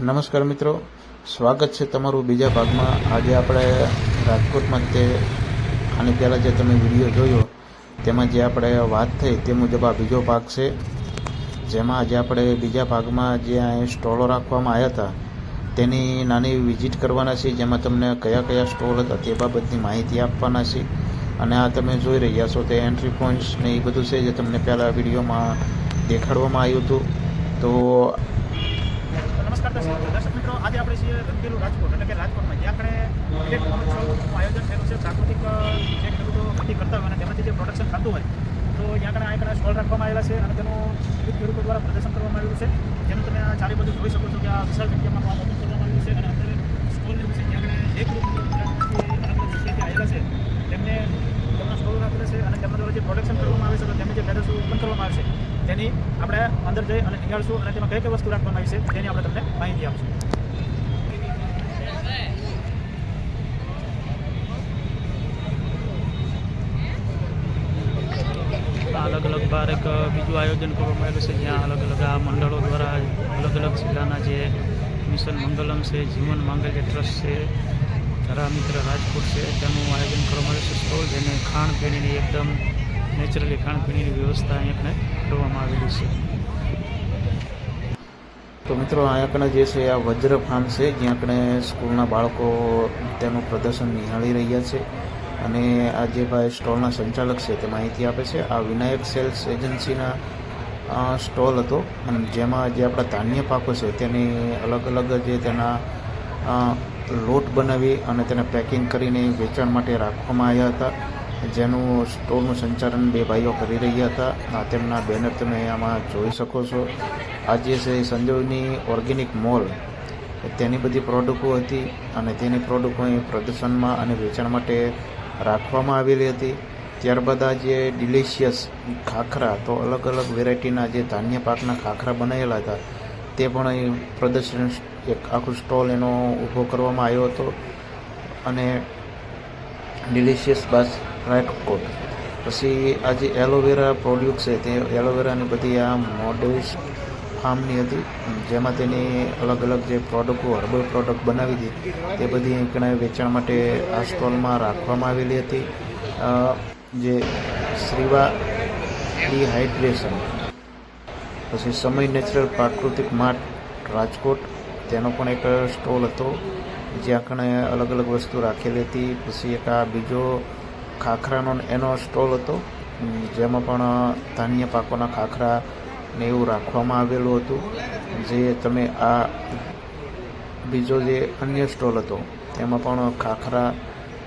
નમસ્કાર મિત્રો. સ્વાગત છે તમારું બીજા ભાગમાં. આજે આપણે રાજકોટમાં તે આની પહેલાં જે તમે વીડિયો જોયો, તેમાં જે આપણે વાત થઈ તે મુજબ આ બીજો ભાગ છે. જેમાં આજે આપણે બીજા ભાગમાં જે અહીં સ્ટોલો રાખવામાં આવ્યા હતા, તેની નાની વિઝિટ કરવાના છે જેમાં તમને કયા કયા સ્ટોલ હતા તે બાબતની માહિતી આપવાના છે અને આ તમે જોઈ રહ્યા છો તે એન્ટ્રી પોઈન્ટ્સ ને એ બધું છે જે તમને પહેલાં વિડીયોમાં દેખાડવામાં આવ્યું હતું. તો નમસ્કાર દર્શક દર્શક મિત્રો, આજે આપણે છીએ રંગીલું રાજકોટ, એટલે કે રાજકોટમાં, જ્યાં આપણે મિલેટ મહોત્સવનું આયોજન થયેલું છે, પ્રાકૃતિક જે ખેડૂતો ખેતી કરતા હોય અને તેમાંથી જે પ્રોડક્શન થતું હોય, તો ત્યાં આગળ આ સ્ટોલ રાખવામાં આવેલા છે અને તેનું વિવિધ ખેડૂતો દ્વારા પ્રદર્શન કરવામાં આવેલું છે. જેનું તમે આ ચારે બાજુ જોઈ શકો છો કે આ વિશાળ જગ્યામાં આ ઓપન કરવામાં આવ્યું છે અને અત્યારે સ્ટોલ જે છે ત્યાં આગળ જગ્યાએથી આવેલા છે, તેમને તેમના સ્ટોલ રાખેલા છે અને તેમના દ્વારા જે પ્રોડક્શન કરવામાં આવે છે, તો તેમને જે પેરેસો ઉત્પન્ન કરવામાં આવે છે તેની આપણે અંદર જઈ અને નિહાળશું અને તેમાં કઈ કઈ વસ્તુ રાખવામાં આવી છે તેની આપણે તમને માહિતી આપશું. અલગ અલગ બાર એક બીજું આયોજન કરવામાં આવ્યું છે. જ્યાં અલગ અલગ આ મંડળો દ્વારા અલગ અલગ જિલ્લાના જે મિશન મંગલમ છે, જીવન માંગલ્ય ટ્રસ્ટ છે, ધરામિત્ર રાજકોટ છે, તેનું આયોજન કરવામાં આવ્યું છે. સ્ટોલ જેને ખાણ પીણીની એકદમ નેચરલી ખાણપીણીની વ્યવસ્થા અહીંયા કરવામાં આવેલી છે. તો મિત્રો અહીંયા જે છે, આ વજ્ર ફાર્મ છે, જ્યાં કણે સ્કૂલના બાળકો તેનું પ્રદર્શન નિહાળી રહ્યા છે. અને આ જે ભાઈ સ્ટોલના સંચાલક છે, તે માહિતી આપે છે. આ વિનાયક સેલ્સ એજન્સીના સ્ટોલ હતો. અને જેમાં જે આપણા ધાન્ય પાકો છે, તેની અલગ અલગ જે તેના લોટ બનાવી અને તેને પેકિંગ કરીને વેચાણ માટે રાખવામાં આવ્યા હતા. જેનું સ્ટોરનું સંચાલન બે ભાઈઓ કરી રહ્યા હતા. આ તેમના બેનર તમે આમાં જોઈ શકો છો. આજે છે એ ઓર્ગેનિક મોલ તેની બધી પ્રોડક્ટો હતી અને તેની પ્રોડક્ટો અહીં પ્રદર્શનમાં અને વેચાણ માટે રાખવામાં આવેલી હતી. ત્યારબાદ આ જે ડિલિશિયસ ખાખરા, તો અલગ અલગ વેરાયટીના જે ધાન્ય પાકના ખાખરા બનાવેલા હતા, તે પણ અહીં પ્રદર્શન એક આખું સ્ટોલ એનો ઊભો કરવામાં આવ્યો હતો. અને ડિલિશિયસ બાસ રાજકોટ પછી આ જે એલોવેરા પ્રોડ્યુક્ટ છે તે એલોવેરાની બધી આ મોડેલ્સ ફાર્મની હતી. જેમાં તેની અલગ અલગ જે પ્રોડક્ટો હર્બલ પ્રોડક્ટ બનાવી હતી, તે બધી અહીં વેચાણ માટે આ સ્ટોલમાં રાખવામાં આવેલી હતી. જે શ્રીવા ડિહાઇડ્રેશન પછી સમય નેચરલ પ્રાકૃતિક માર્ટ રાજકોટ, તેનો પણ એક સ્ટોલ હતો, જ્યાં કણે અલગ અલગ વસ્તુ રાખેલી હતી. પછી એક આ બીજો ખાખરાનો એનો સ્ટોલ હતો. જેમાં પણ ધાન્ય પાકોના ખાખરા ને એવું રાખવામાં આવેલું હતું. જે તમે આ બીજો જે અન્ય સ્ટોલ હતો, તેમાં પણ ખાખરા,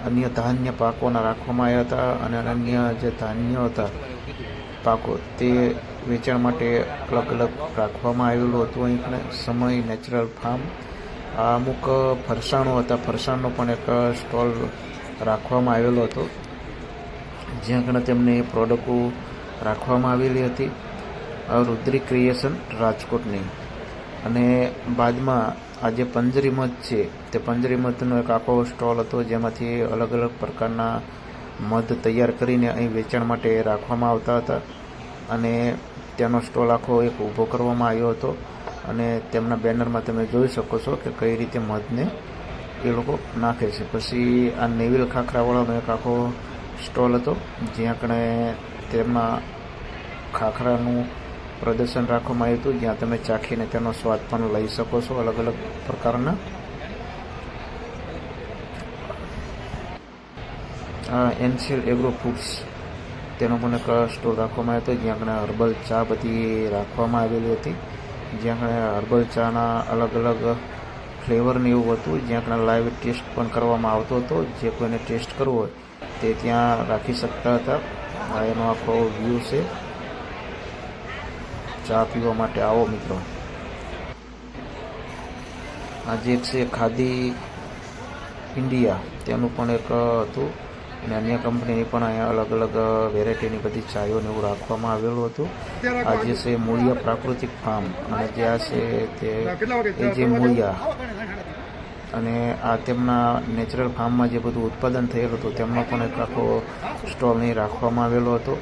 અન્ય ધાન્ય પાકોના રાખવામાં આવ્યા હતા અને અન્ય જે ધાન્ય હતા પાકો તે વેચાણ માટે અલગ અલગ રાખવામાં આવેલું હતું. અહીં સમય નેચરલ ફાર્મ. અમુક ફરસાણો હતા. ફરસાણનો પણ એક સ્ટોલ રાખવામાં આવેલો હતો. જ્યાં કણે તેમને એ પ્રોડક્ટો રાખવામાં આવેલી હતી. રુદ્રી ક્રિએશન રાજકોટની. અને બાદમાં આ જે પંજરી મધ છે. તે પંજરી મધનો એક આખો સ્ટોલ હતો, જેમાંથી અલગ અલગ પ્રકારના મધ તૈયાર કરીને અહીં વેચાણ માટે રાખવામાં આવતા હતા. અને તેનો સ્ટોલ આખો એક ઊભો કરવામાં આવ્યો હતો. અને તેમના બેનરમાં તમે જોઈ શકો છો કે કઈ રીતે મધને એ લોકો નાખે છે. પછી આ નેવિલ ખાખરાવાળાનો એક આખો સ્ટોલ હતો, જ્યાં કણે તેમાં ખાખરાનું પ્રદર્શન રાખવામાં આવ્યું હતું, જ્યાં તમે ચાખીને તેનો સ્વાદ પણ લઈ શકો છો અલગ અલગ પ્રકારના. આ એનસીએલ એગ્રો ફૂડ્સ તેનો પણ એક સ્ટોલ રાખવામાં આવ્યો હતો, જ્યાં કણે હર્બલ ચા બધી રાખવામાં આવેલી હતી. જ્યાં કણે હર્બલ ચાના અલગ અલગ ફ્લેવરને એવું હતું, જ્યાં કણે લાઈવ ટેસ્ટ પણ કરવામાં આવતો હતો. જે કોઈને ટેસ્ટ કરવો હોય તે ત્યાં રાખી શકતા હતા આ એનો આખો વ્યૂ છે ચા પીવા માટે આવો મિત્રો આ જે છે ખાદી ઇન્ડિયા તેનું પણ એક હતું અને અન્ય કંપનીની પણ અહીંયા અલગ અલગ વેરાયટીની બધી ચાયો ને એવું રાખવામાં આવેલું હતું આ જે છે મૂળિયા પ્રાકૃતિક ફાર્મ અને જે આ છે તે એ જે મૂળિયા અને આ તેમના નેચરલ ફાર્મમાં જે બધું ઉત્પાદન થયેલું હતું, તેમનો પણ એક આખો સ્ટોલ અહીં રાખવામાં આવેલો હતો.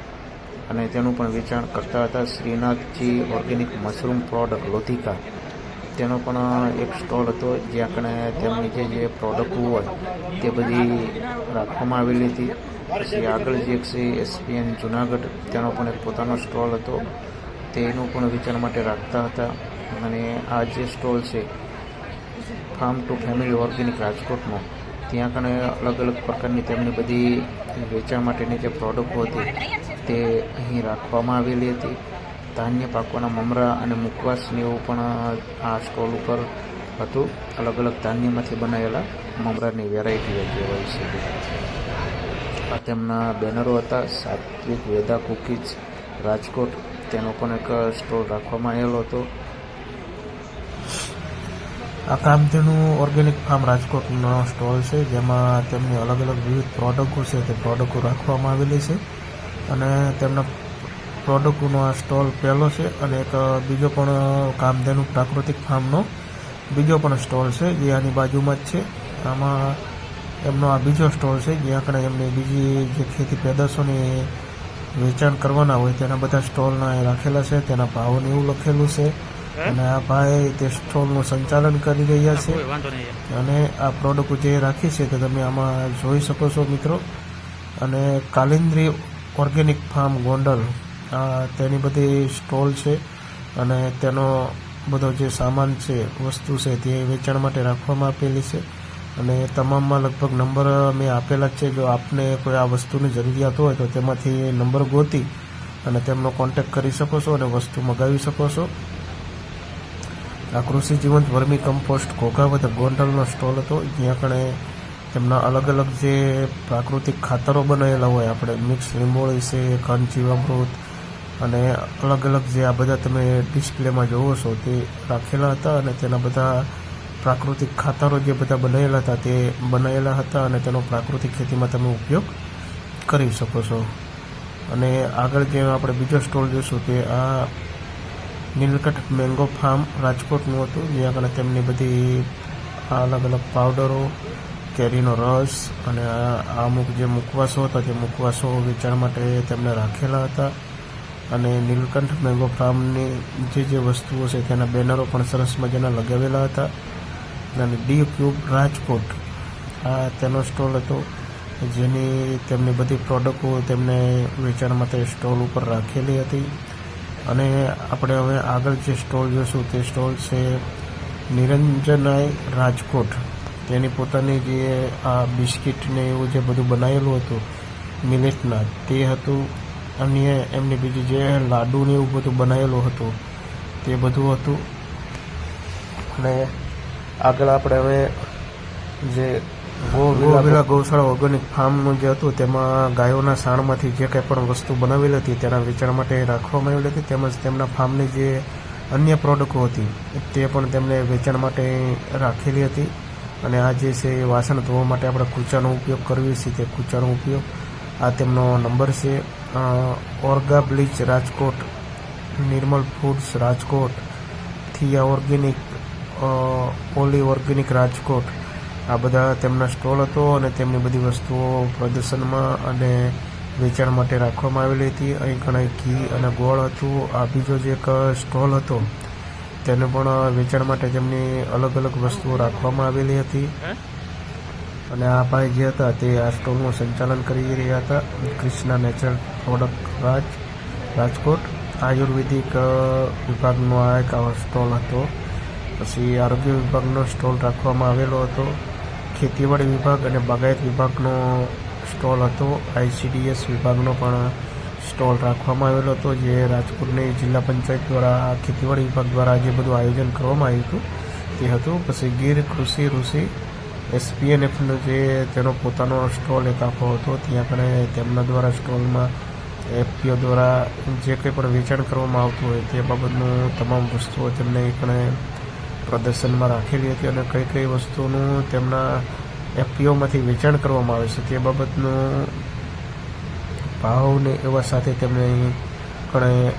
અને તેનું પણ વેચાણ કરતા હતા Shrinathji organic mushroom product, Lodhika. તેનો પણ એક સ્ટોલ હતો, જ્યાં કણે તેમની જે જે પ્રોડક્ટ હોય, તે બધી રાખવામાં આવેલી હતી. પછી આગળ જે એક છે એસપીએન જુનાગઢ, તેનો પણ એક પોતાનો સ્ટોલ હતો. તેનું પણ વેચાણ માટે રાખતા હતા. અને આ જે સ્ટોલ છે ફાર્મ ટુ ફેમિલી ઓર્ગેનિક રાજકોટમાં. ત્યાં કને અલગ અલગ પ્રકારની તેમની બધી વેચાણ માટેની જે પ્રોડક્ટો હતી, તે અહીં રાખવામાં આવેલી હતી. ધાન્ય પાકોના મમરા અને મુખવાસને એવું પણ આ સ્ટોલ ઉપર હતું. અલગ અલગ ધાન્યમાંથી બનાવેલા મમરાની વેરાયટી હતી હોય છે. આ તેમના બેનરો હતા, સાત્વિક વેદા કુકીઝ રાજકોટ. તેનો પણ એક સ્ટોલ રાખવામાં આવેલો હતો. આ કામધેનુ ઓર્ગેનિક ફાર્મ રાજકોટનો સ્ટોલ છે, જેમાં તેમની અલગ અલગ વિવિધ પ્રોડક્ટો છે, તે પ્રોડક્ટો રાખવામાં આવેલી છે. અને તેમના પ્રોડક્ટોનો આ સ્ટોલ પહેલો છે અને એક બીજો પણ કામધેનુ પ્રાકૃતિક ફાર્મનો બીજો પણ સ્ટોલ છે, જે આની બાજુમાં જ છે. આમાં એમનો આ બીજો સ્ટોલ છે, જ્યાં આગળ એમની બીજી જે ખેતી પેદાશોની વેચાણ કરવાના હોય, તેના બધા સ્ટોલના એ રાખેલા છે, તેના ભાવને એવું લખેલું છે. અને આ ભાઈ તે સ્ટોલનું સંચાલન કરી રહ્યા છે. અને આ પ્રોડક્ટ જે રાખી છે તે તમે આમાં જોઈ શકો છો મિત્રો. અને કાલિન્દ્રી ઓર્ગેનિક ફાર્મ ગોંડલ. આ તેની બધી સ્ટોલ છે અને તેનો બધો જે સામાન છે વસ્તુ છે તે વેચાણ માટે રાખવામાં આપેલી છે. અને તમામમાં લગભગ નંબર મેં આપેલા જ છે. જો આપને કોઈ આ વસ્તુની જરૂરિયાત હોય તો તેમાંથી નંબર ગોતી અને તેમનો કોન્ટેક્ટ કરી શકો છો અને વસ્તુ મગાવી શકો છો. આ કૃષિ જીવંત વર્મી કમ્પોસ્ટ ઘોઘાવત ગોંડલનો સ્ટોલ હતો, જ્યાં કણે તેમના અલગ અલગ જે પ્રાકૃતિક ખાતરો બનાવેલા હોય, આપણે મિક્સ લીંબોળી છે ઘન જીવામૃત અને અલગ અલગ જે આ બધા તમે ડિસ્પ્લેમાં જોવો છો, તે રાખેલા હતા અને તેના બધા પ્રાકૃતિક ખાતરો જે બધા બનાવેલા હતા, તે બનાવેલા હતા અને તેનો પ્રાકૃતિક ખેતીમાં તમે ઉપયોગ કરી શકો છો. અને આગળ જે આપણે બીજો સ્ટોલ જોઈશું તે આ નીલકંઠ મેંગો ફાર્મ રાજકોટનું હતું. જ્યાં આગળ તેમની બધી અલગ અલગ પાવડરો, કેરીનો રસ અને આ અમુક જે મુખવાસો હતા, તે મુખવાસો વેચાણ માટે તેમને રાખેલા હતા. અને નીલકંઠ મેંગો ફાર્મની જે જે વસ્તુઓ છે, તેના બેનરો પણ સરસ મજાના લગાવેલા હતા. અને ડી ક્યુબ રાજકોટ, આ તેનો સ્ટોલ હતો. જેની તેમની બધી પ્રોડક્ટો તેમને વેચાણ માટે સ્ટોલ ઉપર રાખેલી હતી. અને આપણે હવે આગળ જે સ્ટોલ જોઈશું તે સ્ટોલ છે નિરંજનાય રાજકોટ. તેની પોતાની જે આ બિસ્કિટને એવું જે બધું બનાવેલું હતું, મિલેટના, તે હતું. અન્ય એમની બીજી જે લાડુને એવું બધું બનાવેલું હતું, તે બધું હતું. અને આગળ આપણે હવે જે ગોવિલા ગૌશાળા ઓર્ગેનિક ફાર્મનું જે હતું તેમાં ગાયોના સાણમાંથી જે કંઈ પણ વસ્તુ બનાવેલી હતી તેના વેચાણ માટે રાખવામાં આવેલી હતી તેમજ તેમના ફાર્મની જે અન્ય પ્રોડક્ટો હતી તે પણ તેમને વેચાણ માટે રાખેલી હતી. અને આ જે છે એ વાસણ ધોવા માટે આપણે કૂચાનો ઉપયોગ કરવી છે તે કૂચાનો ઉપયોગ. આ તેમનો નંબર છે ઓર્ગા બ્લીચ રાજકોટ નિર્મલ ફૂડ્સ રાજકોટ થિયા ઓર્ગેનિક ઓલી ઓર્ગેનિક રાજકોટ. આ બધા તેમના સ્ટોલ હતો અને તેમની બધી વસ્તુઓ પ્રદર્શનમાં અને વેચાણ માટે રાખવામાં આવેલી હતી. અહીં ઘણા ઘી અને ગોળ હતું. આ બીજો જે એક સ્ટોલ હતો, તેને પણ વેચાણ માટે તેમની અલગ અલગ વસ્તુઓ રાખવામાં આવેલી હતી. અને આ ભાઈ જે હતા તે આ સ્ટોલનું સંચાલન કરી રહ્યા હતા. Krishna natural product Raj, Rajkot. આયુર્વેદિક વિભાગનો આ એક સ્ટોલ હતો. પછી આરોગ્ય વિભાગનો સ્ટોલ રાખવામાં આવેલો હતો. ખેતીવાડી વિભાગ અને બાગાયત વિભાગનો સ્ટોલ હતો. આઈસીડીએસ વિભાગનો પણ સ્ટોલ રાખવામાં આવેલો હતો, જે રાજકોટની જિલ્લા પંચાયત દ્વારા ખેતીવાડી વિભાગ દ્વારા જે બધું આયોજન કરવામાં આવ્યું હતું તે હતું. પછી ગીર કૃષિ ઋષિ એસપીએનએફનો જે તેનો પોતાનો સ્ટોલ એક આખો હતો. ત્યાં પણ તેમના દ્વારા સ્ટોલમાં એફપીઓ દ્વારા જે કંઈ પણ વેચાણ કરવામાં આવતું હોય તે બાબતનું તમામ વસ્તુઓ તેમને આપણે પ્રદર્શનમાં રાખેલી હતી અને કઈ કઈ વસ્તુનું તેમના એફપીઓમાંથી વેચાણ કરવામાં આવે છે તે બાબતનું ભાવને એવા સાથે તેમણે કણે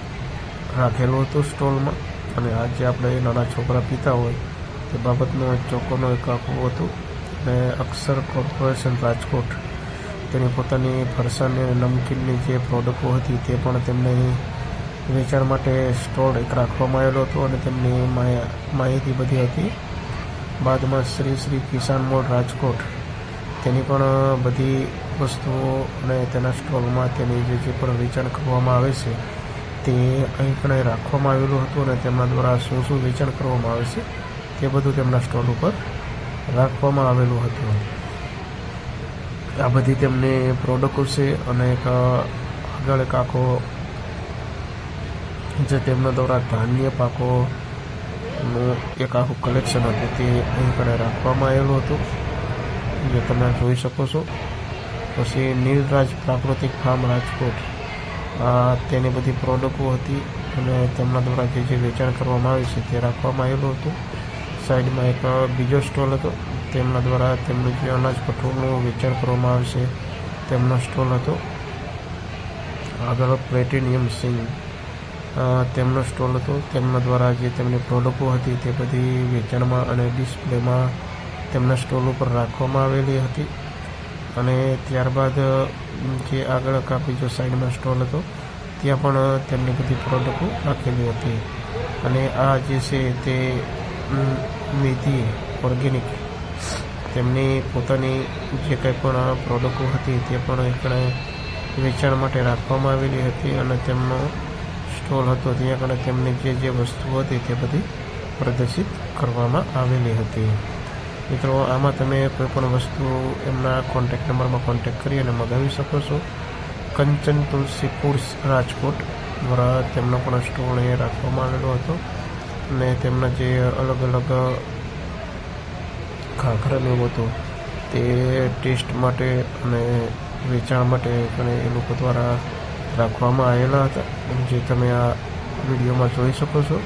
રાખેલું હતું સ્ટોલમાં. અને આજે આપણે નાના છોકરા પીતા હોય તે બાબતનો ચોકોનો એક આખું હતું. અને અક્ષર કોર્પોરેશન રાજકોટ તેની પોતાની ફરસાણ અને નમકીનની જે પ્રોડક્ટો હતી તે પણ તેમણે વેચાણ માટે સ્ટોલ એક રાખવામાં આવેલો હતો અને તેમની માહિ- માહિતી બધી હતી. બાદમાં શ્રી શ્રી કિસાન મોલ રાજકોટ તેની પણ બધી વસ્તુઓ અને તેના સ્ટોલમાં તેની જે જે પણ વેચાણ કરવામાં આવે છે, તે અહીં પણ રાખવામાં આવેલું હતું અને તેમના દ્વારા શું શું વેચાણ કરવામાં આવે છે, તે બધું તેમના સ્ટોલ ઉપર રાખવામાં આવેલું હતું. આ બધી તેમની પ્રોડક્ટો છે અને એક, આગળ એક આખો જે તેમના દ્વારા ધાન્ય પાકોનું એક આખું કલેક્શન હતું તે અહીં કડે રાખવામાં આવેલું હતું. જે તમે જોઈ શકો છો. પછી નીલરાજ પ્રાકૃતિક ફાર્મ રાજકોટ. આ તેની બધી પ્રોડક્ટો હતી અને તેમના દ્વારા જે જે વેચાણ કરવામાં આવે છે તે રાખવામાં આવેલું હતું. સાઈડમાં એક બીજો સ્ટોલ હતો. તેમના દ્વારા તેમનું જે અનાજ કઠોળનું વેચાણ કરવામાં આવે છે તેમનો સ્ટોલ હતો. આગળ પ્લેટિનિયમ અ, તેમનો સ્ટોલ હતો. તેમના દ્વારા જે તેમની પ્રોડક્ટો હતી તે બધી વેચાણમાં અને ડિસ્પ્લેમાં તેમના સ્ટોલ ઉપર રાખવામાં આવેલી હતી. અને ત્યારબાદ જે આગળ કાપી જો સાઈડમાં સ્ટોલ હતો, ત્યાં પણ તેમની બધી પ્રોડક્ટો રાખેલી હતી. અને આ જે છે તે નિધિ ઓર્ગેનિક તેમની પોતાની જે કંઈ પણ પ્રોડક્ટો હતી તે પણ એકણે વેચાણ માટે રાખવામાં આવેલી હતી અને તેમનો સ્ટોલ હતો ત્યાં આગળ તેમની જે જે વસ્તુઓ હતી તે બધી પ્રદર્શિત કરવામાં આવેલી હતી. મિત્રો, આમાં તમે કોઈ પણ વસ્તુ એમના કોન્ટેક નંબરમાં કોન્ટેક કરી અને મગાવી શકો છો. કંચન તુલસી ફૂડ્સ રાજકોટ દ્વારા તેમનો પણ સ્ટોલ અહીંયા રાખવામાં આવેલો હતો અને તેમના જે અલગ અલગ ખાખરા એવું હતું તે ટેસ્ટ માટે અને વેચાણ માટે અને એ લોકો દ્વારા રાખવામાં આવેલા હતા. જે તમે આ વિડીયોમાં જોઈ શકો છો.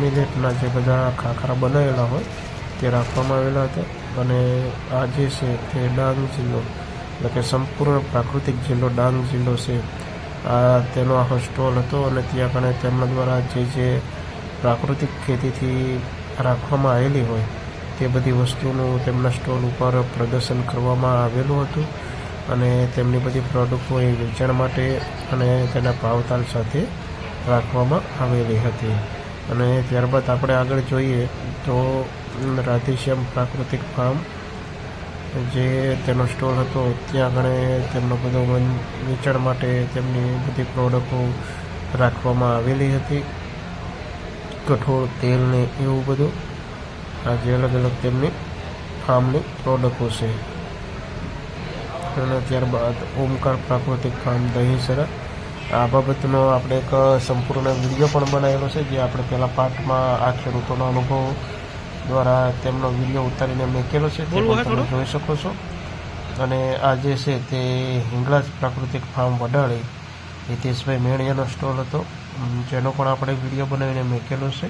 મિલેટના જે બધા ખાખરા બનાવેલા હોય, તે રાખવામાં આવેલા હતા. અને આ જે છે, તે ડાંગ જિલ્લો, એટલે કે સંપૂર્ણ પ્રાકૃતિક જિલ્લો ડાંગ જિલ્લો છે. આ તેનો આખો સ્ટોલ હતો અને ત્યાં કણે તેમના દ્વારા જે જે પ્રાકૃતિક ખેતીથી રાખવામાં આવેલી હોય, તે બધી વસ્તુનું તેમના સ્ટોલ ઉપર પ્રદર્શન કરવામાં આવેલું હતું. અને તેમની બધી પ્રોડક્ટો એ વેચાણ માટે અને તેના ભાવતાલ સાથે રાખવામાં આવેલી હતી. અને ત્યારબાદ આપણે આગળ જોઈએ તો રાધેશ્યામ પ્રાકૃતિક ફાર્મ, જે તેનો સ્ટોલ હતો, ત્યાં આગળ તેમનો બધો વેચાણ માટે તેમની બધી પ્રોડક્ટો રાખવામાં આવેલી હતી. કઠોળ, તેલ ને એવું બધું. આજે અલગ અલગ તેમની ફાર્મની પ્રોડક્ટો છે. અને ત્યારબાદ ઓમકાર પ્રાકૃતિક ફાર્મ દહીંસરા આ બાબતનો આપણે એક સંપૂર્ણ વીડિયો પણ બનાવેલો છે જે આપણે પહેલા પાર્ટમાં આ ખેડૂતોનો અનુભવ દ્વારા તેમનો વીડિયો ઉતારીને મૂકેલો છે તે પણ તમે જોઈ શકો છો. અને આ જે છે તે હિંગળાજ પ્રાકૃતિક ફાર્મ વડાળી હિતેશભાઈ મેણિયાનો સ્ટોલ હતો જેનો પણ આપણે વીડિયો બનાવીને મૂકેલો છે.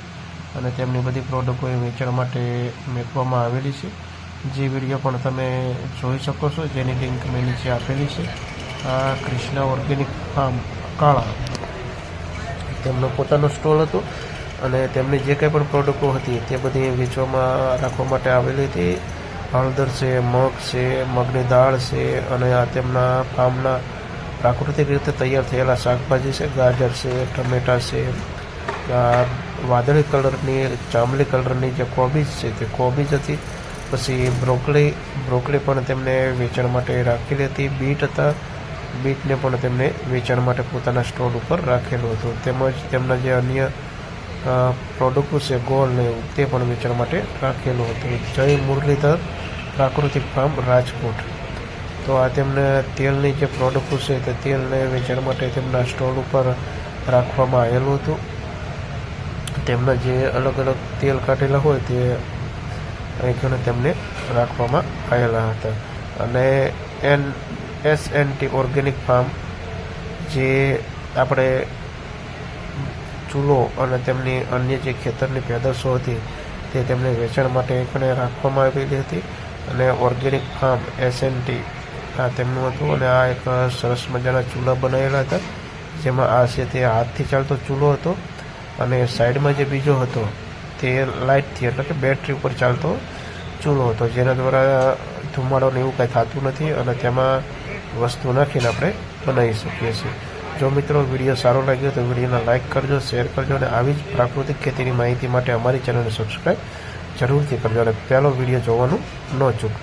અને તેમની બધી પ્રોડક્ટો એ વેચાણ માટે મૂકવામાં આવેલી છે. જે વીડિયો પણ તમે જોઈ શકો છો, જેની લિંક મેં નીચે આપેલી છે. આ ક્રિષ્ના ઓર્ગેનિક ફાર્મ, કાળા. તેમનો પોતાનો સ્ટોલ હતો અને તેમની જે કંઈ પણ પ્રોડક્ટો હતી તે બધી વેચવામાં, રાખવા માટે આવેલી હતી. હળદર છે, મગ છે, મગની દાળ છે અને આ તેમના ફાર્મના પ્રાકૃતિક રીતે તૈયાર થયેલા શાકભાજી છે, ગાજર છે, ટમેટા છે વાદળી કલરની, ચામલી કલરની જે કોબીજ છે તે કોબીજ હતી. પછી બ્રોકલી બ્રોકલી પણ તેમને વેચાણ માટે રાખેલી હતી. બીટ હતા. બીટને પણ તેમને વેચાણ માટે પોતાના સ્ટોલ ઉપર રાખેલું હતું. તેમજ તેમના જે અન્ય પ્રોડક્ટ પ્રોડક્ટો છે, ગોળ ને એવું, તે પણ વેચાણ માટે રાખેલું હતું. જય મુરલીધર, પ્રાકૃતિક ફાર્મ, રાજકોટ. તો આ તેમને તેલની જે પ્રોડક્ટો છે, તે તેલને વેચાણ માટે તેમના સ્ટોલ ઉપર રાખવામાં આવેલું હતું. તેમના જે અલગ અલગ તેલ કાઢેલા હોય, તે કણે તેમને રાખવામાં આવેલા હતા. અને N S N T organic farm જે આપણે ચૂલો અને તેમની અન્ય જે ખેતરની પેદાશો હતી, તે તેમને વેચાણ માટે એકને રાખવામાં આવેલી હતી. અને organic farm S N T આ તેમનું હતું અને આ એક સરસ મજાના ચૂલા બનાવેલા હતા. જેમાં આ છે તે હાથથી ચાલતો ચૂલો હતો અને સાઈડમાં જે બીજો હતો તે લાઇટથી એટલે કે બેટરી ઉપર ચાલતો ચૂલો હતો. જેના દ્વારા ધુમાડો એવું કાંઈ થતું નથી અને તેમાં વસ્તુ નાખીને આપણે બનાવી શકીએ છીએ. જો મિત્રો વીડિયો સારો લાગ્યો તો વિડીયોને લાઇક કરજો, શેર કરજો અને આવી જ પ્રાકૃતિક ખેતીની માહિતી માટે અમારી ચેનલને સબસ્ક્રાઈબ જરૂરથી કરજો અને પહેલો વીડિયો જોવાનું ન ચૂકતા.